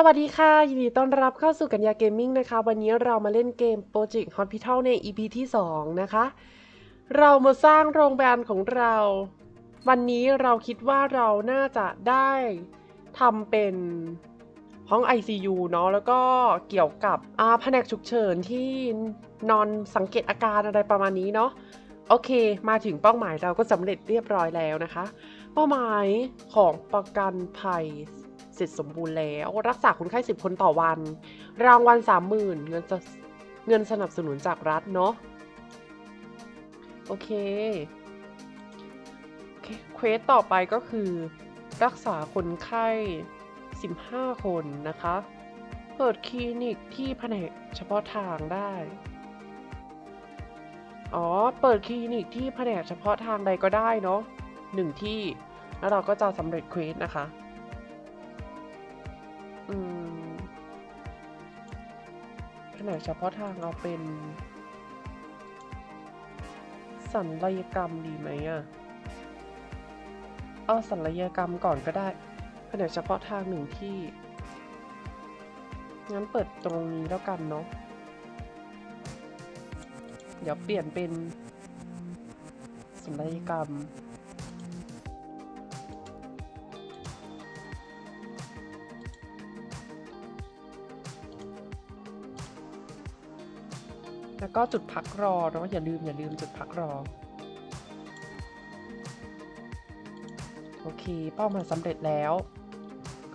สวัสดีค่ะ ยินดีต้อนรับเข้าสู่กัญญาเกมมิ่งนะคะ วันนี้เรามาเล่นเกม Project Hospital ใน EP ที่ 2 นะคะ เรามาสร้างโรงพยาบาลของเรา วันนี้เราคิดว่าเราน่าจะได้ทำเป็นห้อง ICU เนาะแล้วก็เกี่ยวกับอาแผนกฉุกเฉินที่นอนสังเกตอาการอะไรประมาณนี้เนาะโอเค มาถึงเป้าหมายเราก็สำเร็จเรียบร้อยแล้วนะคะ เป้าหมายของประกันภัย เสร็จสมบูรณ์แล้ว รักษาคนไข้สิบคนต่อวัน รางวัลสามหมื่นเงินจะเงินสนับสนุนจากรัฐเนาะโอเคโอเคเควสต่อไปก็คือ รักษาคนไข้ 15 คนนะคะ เปิดคลินิกที่แผนกเฉพาะทางได้ อ๋อ เปิดคลินิกที่แผนกเฉพาะทางใดก็ได้เนาะหนึ่งที่ แล้วเราก็จะสำเร็จเควสนะคะ อืมแผนกเฉพาะทางเอาเป็น สัญญกรรมดีไหมอะเอาสัญญกรรมก่อนก็ได้แผนกเฉพาะทางหนึ่งที่ งั้นเปิดตรงนี้แล้วกันเนาะ เดี๋ยวเปลี่ยนเป็นสัญญกรรม แล้วก็จุดพักรอเนาะอย่าลืมอย่าลืมจุดพักรอ โอเค เป้าหมายสำเร็จแล้ว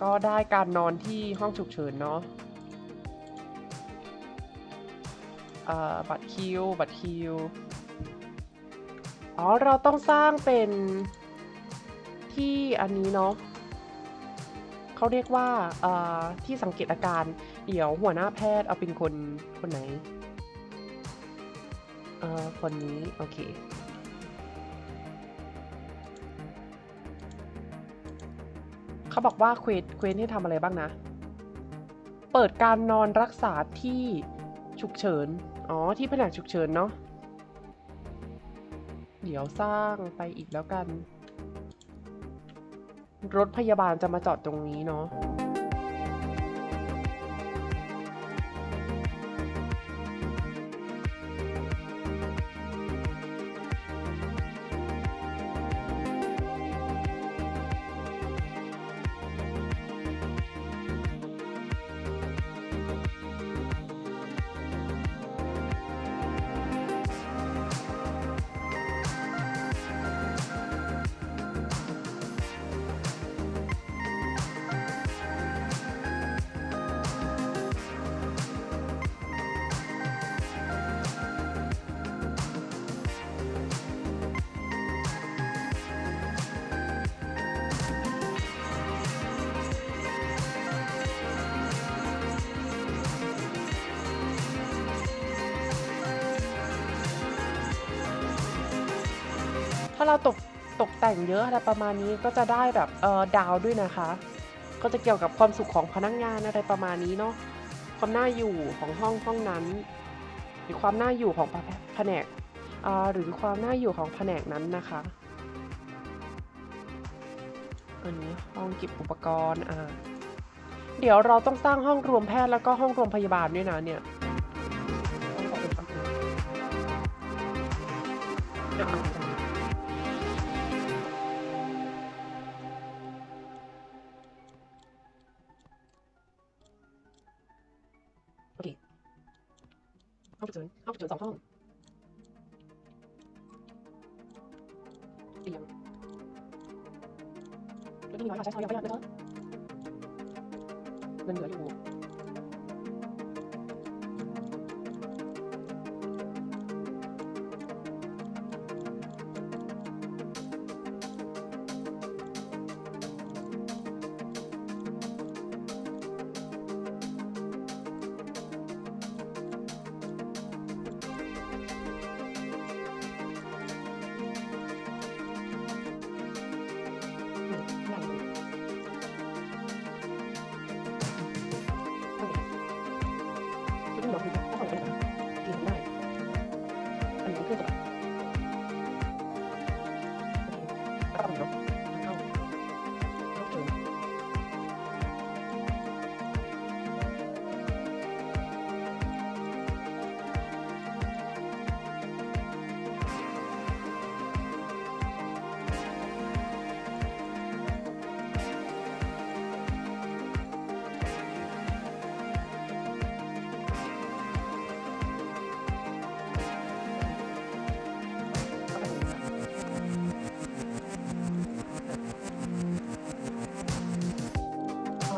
ก็ได้การนอนที่ห้องฉุกเฉินเนาะอ่าบัตรคิว บัตรคิว อ๋อ เราต้องสร้างเป็นที่อันนี้เนาะเขาเรียกว่าอ่อที่สังเกตอาการ เดี๋ยวหัวหน้าแพทย์เอาเป็นคนคนไหน อ่อคนนี้ โอเค เขาบอกว่าเควสเควสให้ทำอะไรบ้างนะ เปิดการนอนรักษาที่ฉุกเฉิน อ๋อ ที่แผนกฉุกเฉินเนาะ เดี๋ยวสร้างไปอีกแล้วกัน รถพยาบาลจะมาจอดตรงนี้เนาะ ถ้าเราตกตกแต่งเยอะอะไรประมาณนี้ก็จะได้แบบเออดาวด้วยนะคะ ก็จะเกี่ยวกับความสุขของพนักงานอะไรประมาณนี้เนาะความน่าอยู่ของห้องห้องนั้น หรือความน่าอยู่ของแผนกหรือความน่าอยู่ของแผนกนั้นนะคะอันนี้ห้องเก็บอุปกรณ์อ่าเดี๋ยวเราต้องสร้างห้องรวมแพทย์แล้วก็ห้องรวมพยาบาลด้วยนะเนี่ย ห้องฉุกเฉินห้องฉุกเฉินสองห้องเตียงแล้วนี่น้อยค่ะใช้ทอยอย่างประหยัดนะคะเงินเหลืออยู่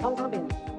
เราต้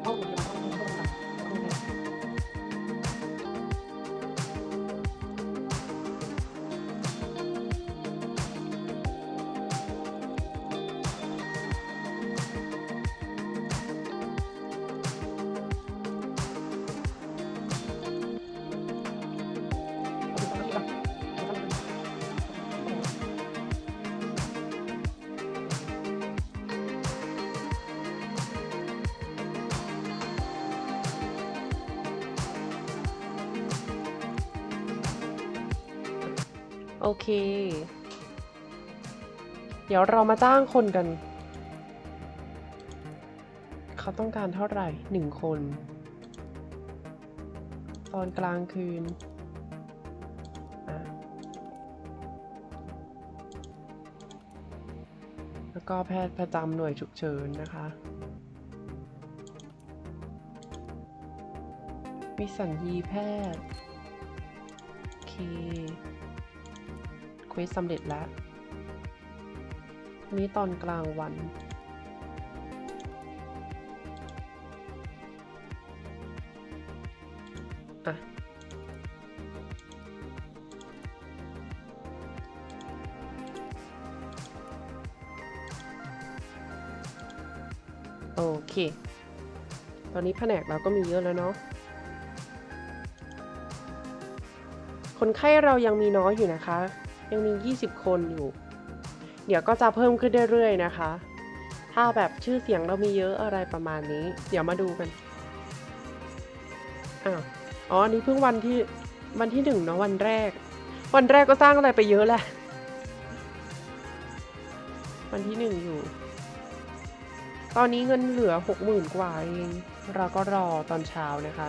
โอเค เดี๋ยวเรามาจ้างคนกัน เขาต้องการเท่าไหร่หนึ่งคน ตอนกลางคืนแล้วก็แพทย์ประจำหน่วยฉุกเฉินนะคะ วิสัญญีแพทย์ โอเค วสสำเร็จแล้ว นี้ตอนกลางวัน อะ โอเค ตอนนี้แผนกเราก็มีเยอะแล้วเนาะคนไข้เรายังมีน้อยอยู่นะคะ ยังมี 20 คนอยู่ เดี๋ยวก็จะเพิ่มขึ้นเรื่อยๆนะคะ ถ้าแบบชื่อเสียงเรามีเยอะอะไรประมาณนี้ เดี๋ยวมาดูกันอ้าวอ๋ออันนี้เพิ่งวันที่วันที่หนึ่งเนาะวันแรก วันแรกก็สร้างอะไรไปเยอะแหละ วันที่หนึ่งอยู่ ตอนนี้เงินเหลือหกหมื่นกว่าเอง เราก็รอตอนเช้านะคะ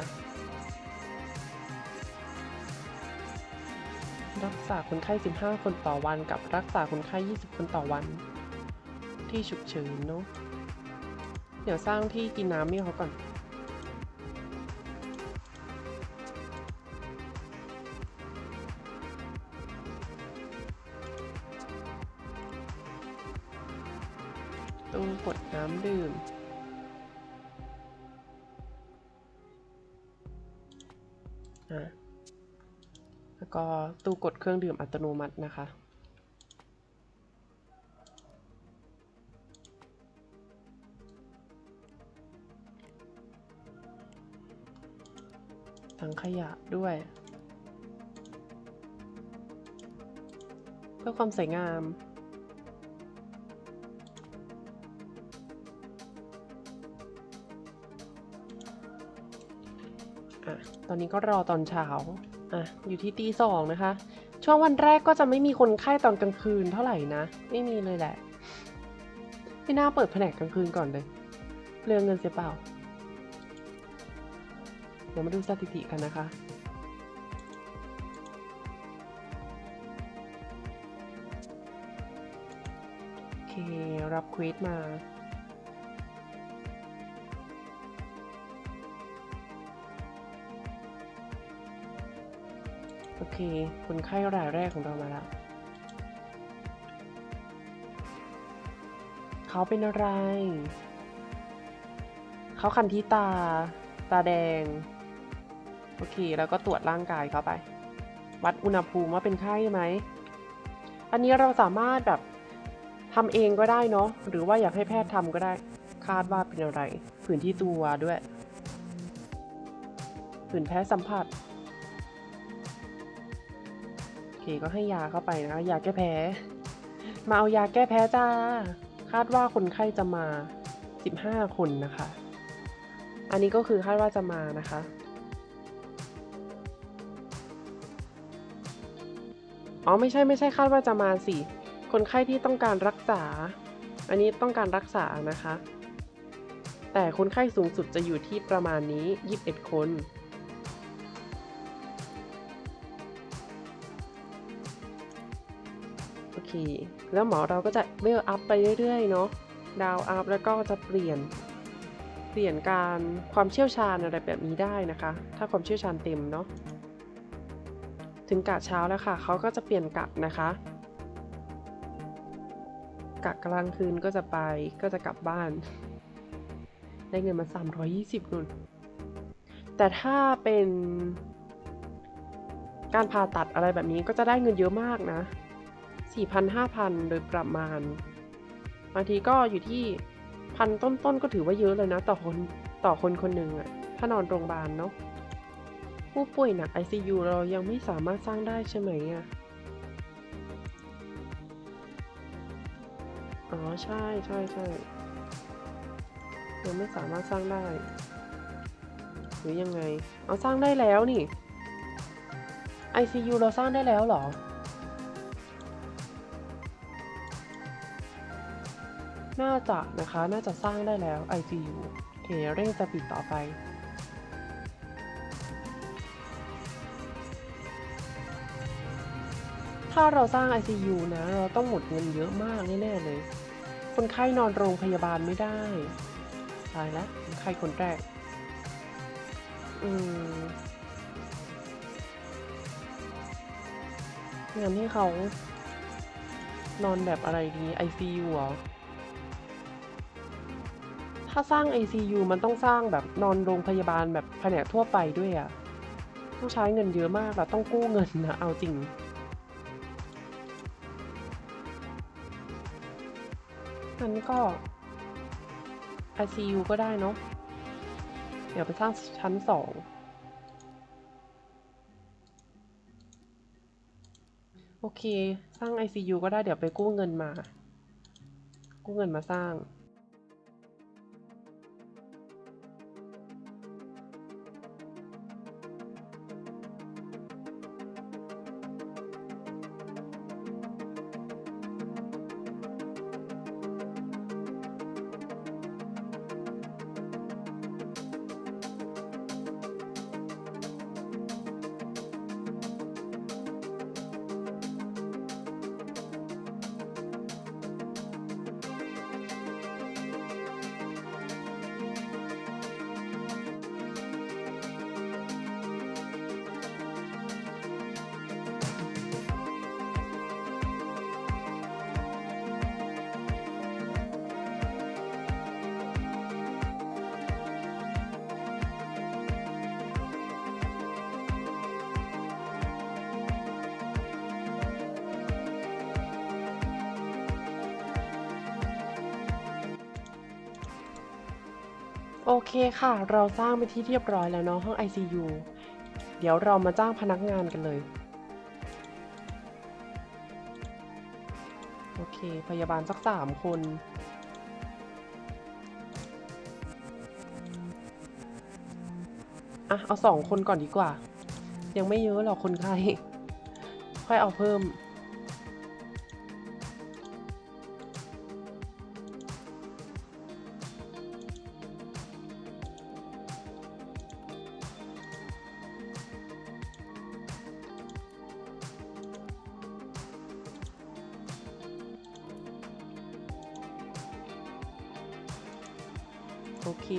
รักษาคนไข้ 15 คนต่อวันกับรักษาคนไข้ 20 คนต่อวัน ที่ฉุกเฉินเนาะเดี๋ยวสร้างที่กินน้ำนี่เขาก่อนตู้กดน้ำดื่มอะ แล้วก็ตู้กดเครื่องดื่มอัตโนมัตินะคะ ถังขยะด้วย เพื่อความสวยงามอะตอนนี้ก็รอตอนเช้า อะอยู่ที่ตีสองนะคะ ช่วงวันแรกก็จะไม่มีคนไข้ตอนกลางคืนเท่าไหร่นะ ไม่มีเลยแหละ ไม่น่าเปิดแผนกกลางคืนก่อนเลยเปลืองเงินเสียเปล่า เดี๋ยวมาดูสถิติกันนะคะโอเครับเควสมา เคคนไข้รายแรกของเรามาแล้วเขาเป็นอะไร เขาคันที่ตา ตาแดง โอเค แล้วก็ตรวจร่างกายเขาไป วัดอุณหภูมิว่าเป็นไข้ไหม อันนี้เราสามารถแบบทำเองก็ได้เนาะ หรือว่าอยากให้แพทย์ทำก็ได้ คาดว่าเป็นอะไร ผื่นที่ตัวด้วย ผื่นแพ้สัมผัส ก็ให้ยาเข้าไปนะคะยาแก้แพ้ มาเอายาแก้แพ้จ้า คาดว่าคนไข้จะมา 15 คนนะคะ อันนี้ก็คือคาดว่าจะมานะคะ อ๋อไม่ใช่ไม่ใช่คาดว่าจะมาสิ คนไข้ที่ต้องการรักษา อันนี้ต้องการรักษานะคะ แต่คนไข้สูงสุดจะอยู่ที่ประมาณนี้ 21 คน เค แล้วหมอเราก็จะเวลอัพไปเรื่อยๆเนาะดาวอัพแล้วก็จะเปลี่ยน เปลี่ยนการความเชี่ยวชาญอะไรแบบนี้ได้นะคะ ถ้าความเชี่ยวชาญเต็มเนาะถึงกะเช้าแล้วค่ะเขาก็จะเปลี่ยนกะนะคะ กะกลางคืนก็จะไปก็จะกลับบ้าน ได้เงินมา 320นุ่นแต่ถ้าเป็นการผ่าตัดอะไรแบบนี้ก็จะได้เงินเยอะมากนะ 4,000 5,000 โดยประมาณ บางทีก็อยู่ที่พันต้นๆ ก็ถือว่าเยอะเลยนะ ต่อคนต่อคนคนหนึ่งอะถ้านอนโรงพยาบาลเนาะผู้ป่วยหนัก ICU เรายังไม่สามารถสร้างได้ใช่ไหมอะอ๋อ ใช่ใช่ใช่ยังไม่สามารถสร้างได้ หรือยังไง เอาสร้างได้แล้วนี่ ICU เราสร้างได้แล้วเหรอ น่าจะนะคะ น่าจะสร้างได้แล้ว ICU โอเคเร่งสปีดต่อไปถ้าเราสร้าง ICU นะ เราต้องหมดเงินเยอะมากแน่ๆเลย คนไข้นอนโรงพยาบาลไม่ได้ ตายแล้วคนไข้คนแรก อืมงั้นให้เขานอนแบบอะไรดี ICU เหรอ ถ้าสร้าง ICU มันต้องสร้างแบบนอนโรงพยาบาลแบบแผนกทั่วไปด้วยอะ่ะต้องใช้เงินเยอะมากแบบต้องกู้เงินนะเอาจริงงั้นก็ ICU ก็ได้เนาะ เดี๋ยวไปสร้างชั้นสองโอเค สร้าง ICU ก็ได้เดี๋ยวไปกู้เงินมา กู้เงินมาสร้าง โอเคค่ะ เราสร้างไปที่เรียบร้อยแล้วเนาะห้อง ICU เดี๋ยวเรามาจ้างพนักงานกันเลย โอเค พยาบาลสักสามคน อะ เอาสองคนก่อนดีกว่า ยังไม่เยอะหรอกคนไข้ ค่อยเอาเพิ่ม โอเค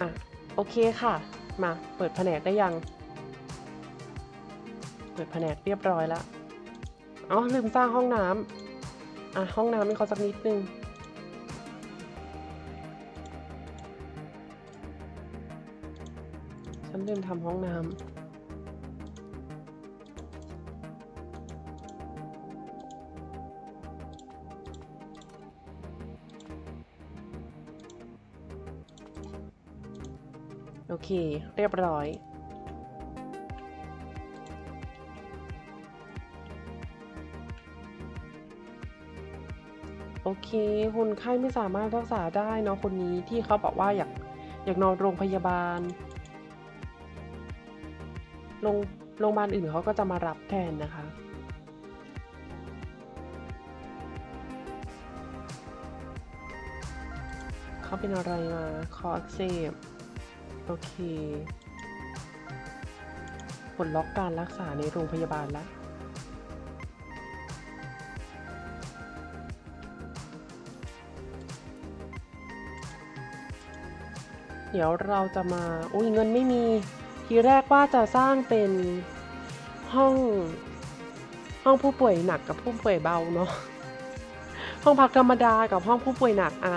อะ โอเคค่ะ มาเปิดแผนกได้ยัง เปิดแผนกเรียบร้อยแล้วอ๋อลืมสร้างห้องน้ำอะห้องน้ำให้เขาสักนิดนึงฉันลืมทำห้องน้ำ โอเค เรียบร้อยโอเค คนไข้ไม่สามารถรักษาได้เนาะคนนี้ที่เขาบอกว่าอยากอยากนอนโรงพยาบาล โรงโรงพยาบาลอื่นเขาก็จะมารับแทนนะคะ เขาเป็นอะไรมา คออักเสบ โอเคปลดล็อกการรักษาในโรงพยาบาลแล้วเดี๋ยวเราจะมา อุ้ยเงินไม่มี ทีแรกว่าจะสร้างเป็นห้องห้องผู้ป่วยหนักกับผู้ป่วยเบาเนาะ ห้องพักธรรมดากับห้องผู้ป่วยหนักอ่า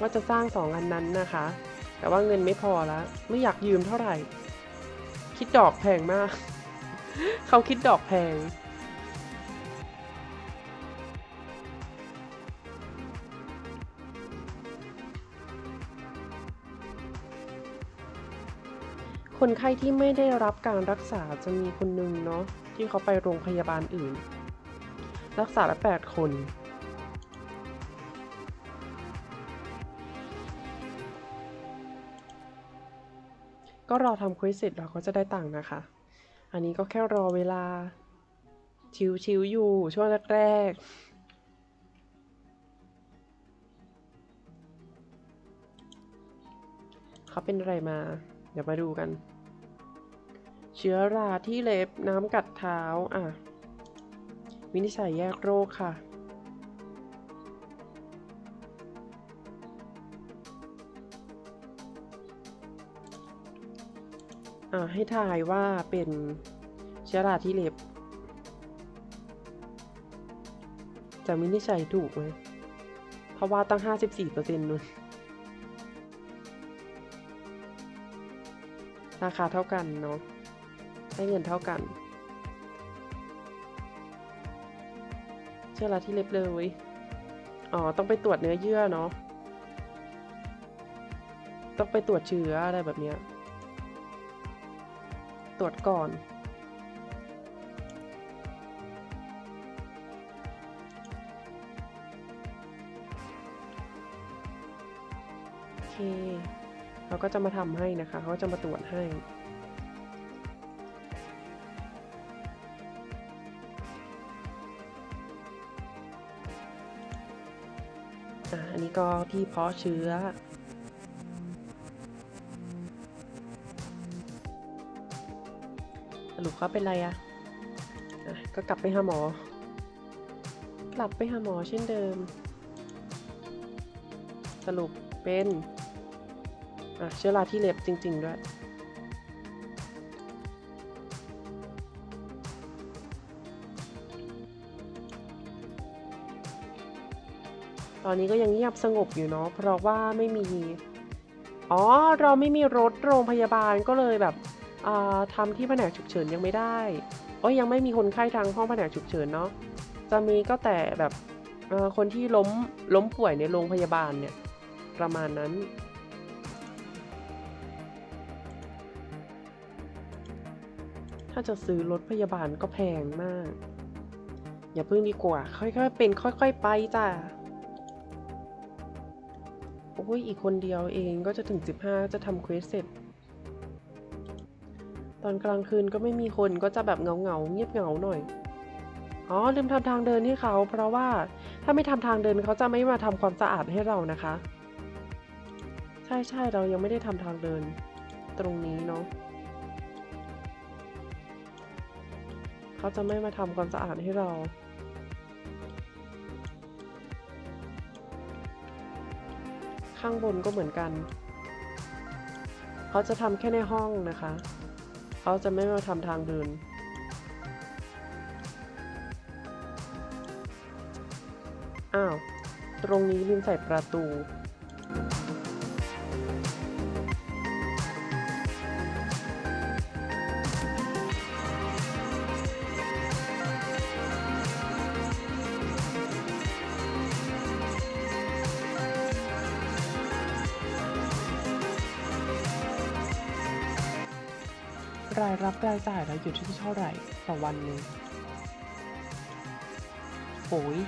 ว่าจะสร้างสองอันนั้นนะคะ แต่ว่าเงินไม่พอแล้วไม่อยากยืมเท่าไหร่ คิดดอกแพงมาก เขาคิดดอกแพง คนไข้ที่ไม่ได้รับการรักษาจะมีคนหนึ่งเนาะที่เขาไปโรงพยาบาลอื่น รักษาละแปดคน ก็รอทำคุยเสร็จเราก็จะได้ตังค์นะคะ อันนี้ก็แค่รอเวลา ชิวๆอยู่ช่วงแรกๆเขาเป็นอะไรมา เดี๋ยวมาดูกัน เชื้อราที่เล็บน้ำกัดเท้า อะ วินิจฉัยแยกโรคค่ะ อะให้ทายว่าเป็นเชื้อราที่เล็บ จะวินิจฉัยถูกไหมเพราะว่าตั้ง 54%นู่นราคาเท่ากันเนาะให้เงินเท่ากัน เชื่อละที่เล็บเลย อ๋อ ต้องไปตรวจเนื้อเยื่อเนาะ ต้องไปตรวจเชื้ออะไรแบบเนี้ย รวจก่อน โอเค เราก็จะมาทำให้นะคะ เขาก็จะมาตรวจให้อันนี้ก็ที่เพาะเชื้อ รุปเขาเป็นไรอะอะก็กลับไปหาหมอ กลับไปหาหมอเช่นเดิม สรุปเป็นอะเชื้อราที่เล็บจริง ๆ ด้วย ตอนนี้ก็ยังเงียบสงบอยู่เนาะเพราะว่าไม่มี อ๋อ เราไม่มีรถโรงพยาบาลก็เลยแบบ อ่าทำที่แผนกฉุกเฉินยังไม่ได้โอ้ยยังไม่มีคนไข้ทางห้องแผนกฉุกเฉินเนาะจะมีก็แต่แบบคนที่ล้มล้มป่วยในโรงพยาบาลเนี่ยประมาณนั้นถ้าจะซื้อรถพยาบาลก็แพงมาก อย่าเพิ่งดีกว่า ค่อยๆเป็น ค่อย ๆ ไปจ้ะ โอ้ยอีกคนเดียวเองก็จะถึง 15 จะทำเควสเสร็จ ตอนกลางคืนก็ไม่มีคนก็จะแบบเงาเงาเงียบเงาหน่อย อ๋อลืมทำทางเดินให้เขา เพราะว่าถ้าไม่ทำทางเดินเขาจะไม่มาทำความสะอาดให้เรานะคะ ใช่ใช่เรายังไม่ได้ทำทางเดิน ตรงนี้เนาะเขาจะไม่มาทำความสะอาดให้เราข้างบนก็เหมือนกัน เขาจะทำแค่ในห้องนะคะ เขาจะไม่มาทำทางเดิน อ้าว ตรงนี้ลืมใส่ประตู รายรับรายจ่ายเราอยู่ที่เท่าไหร่ต่อวันหนึ่งโอ้ย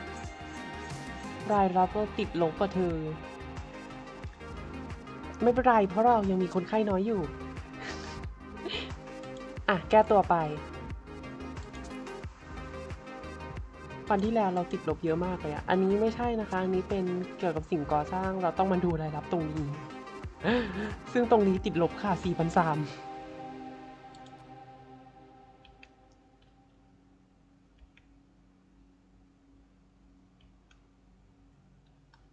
รายรับก็ติดลบกว่าเธอ ไม่เป็นไรเพราะเรายังมีคนไข้น้อยอยู่ อะ แก้ตัวไปวันที่แล้วเราติดลบเยอะมากเลยอะอันนี้ไม่ใช่นะคะ อันนี้เป็นเกี่ยวกับสิ่งก่อสร้าง เราต้องมาดูรายรับตรงนี้ ซึ่งตรงนี้ติดลบค่ะ4,300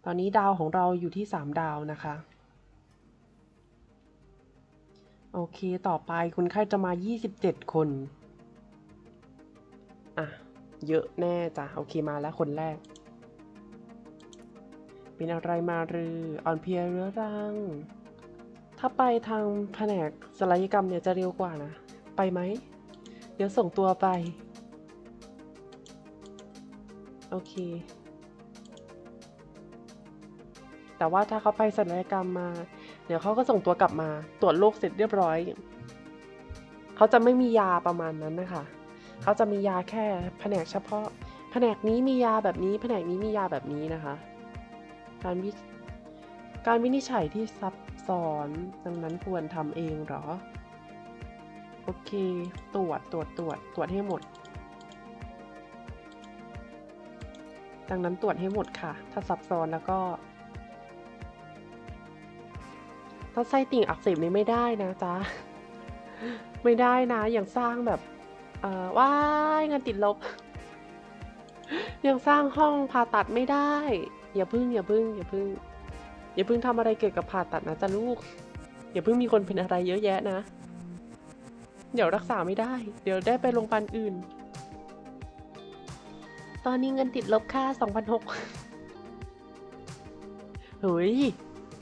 ตอนนี้ดาวของเราอยู่ที่ 3 ดาวนะคะ โอเค ต่อไปคนไข้จะมา 27 คน อะ เยอะแน่จ้ะ โอเคมาแล้วคนแรก เป็นอะไรมาหรืออ่อนเพลียเรื้อรัง ถ้าไปทางแผนกศัลยกรรมเนี่ยจะเร็วกว่านะ ไปไหม เดี๋ยวส่งตัวไป โอเค แต่ว่าถ้าเขาไปศัลยกรรมมา เดี๋ยวเขาก็ส่งตัวกลับมา ตรวจโรคเสร็จเรียบร้อย เขาจะไม่มียาประมาณนั้นนะคะ เขาจะมียาแค่แผนกเฉพาะ แผนกนี้มียาแบบนี้ แผนกนี้มียาแบบนี้นะคะ การวิการวินิจฉัยที่ซับซ้อน ดังนั้นควรทำเองเหรอ โอเค ตรวจ ตรวจ ตรวจ ตรวจให้หมด ดังนั้นตรวจให้หมดค่ะ ถ้าซับซ้อนแล้วก็ ถ้าไส้ติ่งอักเสบนี่ไม่ได้นะจ๊ะ ไม่ได้นะ อย่างสร้างแบบเอ่อว้ายงานติดลบ ยังสร้างห้องผ่าตัดไม่ได้ อย่าพึ่ง อย่าพึ่ง อย่าพึ่ง อย่าพึ่งทำอะไรเกี่ยวกับผ่าตัดนะจ๊ะลูก อย่าพึ่งมีคนเป็นอะไรเยอะแยะนะ เดี๋ยวรักษาไม่ได้ เดี๋ยวได้ไปโรงพยาบาลอื่น ตอนนี้เงินติดลบค่า2,600เฮ้ย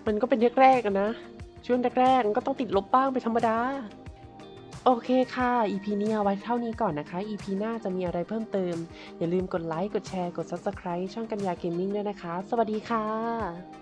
มันก็เป็นแรกๆอะนะ ช่วงแรกๆมันก็ต้องติดลบบ้างเป็นธรรมดา โอเคค่ะ EP นี้เอาไว้เท่านี้ก่อนนะคะ EP หน้าจะมีอะไรเพิ่มเติม อย่าลืมกดไลค์ กดแชร์ กด Subscribe ช่องกัญญาเกมมิ่งด้วยนะคะ สวัสดีค่ะ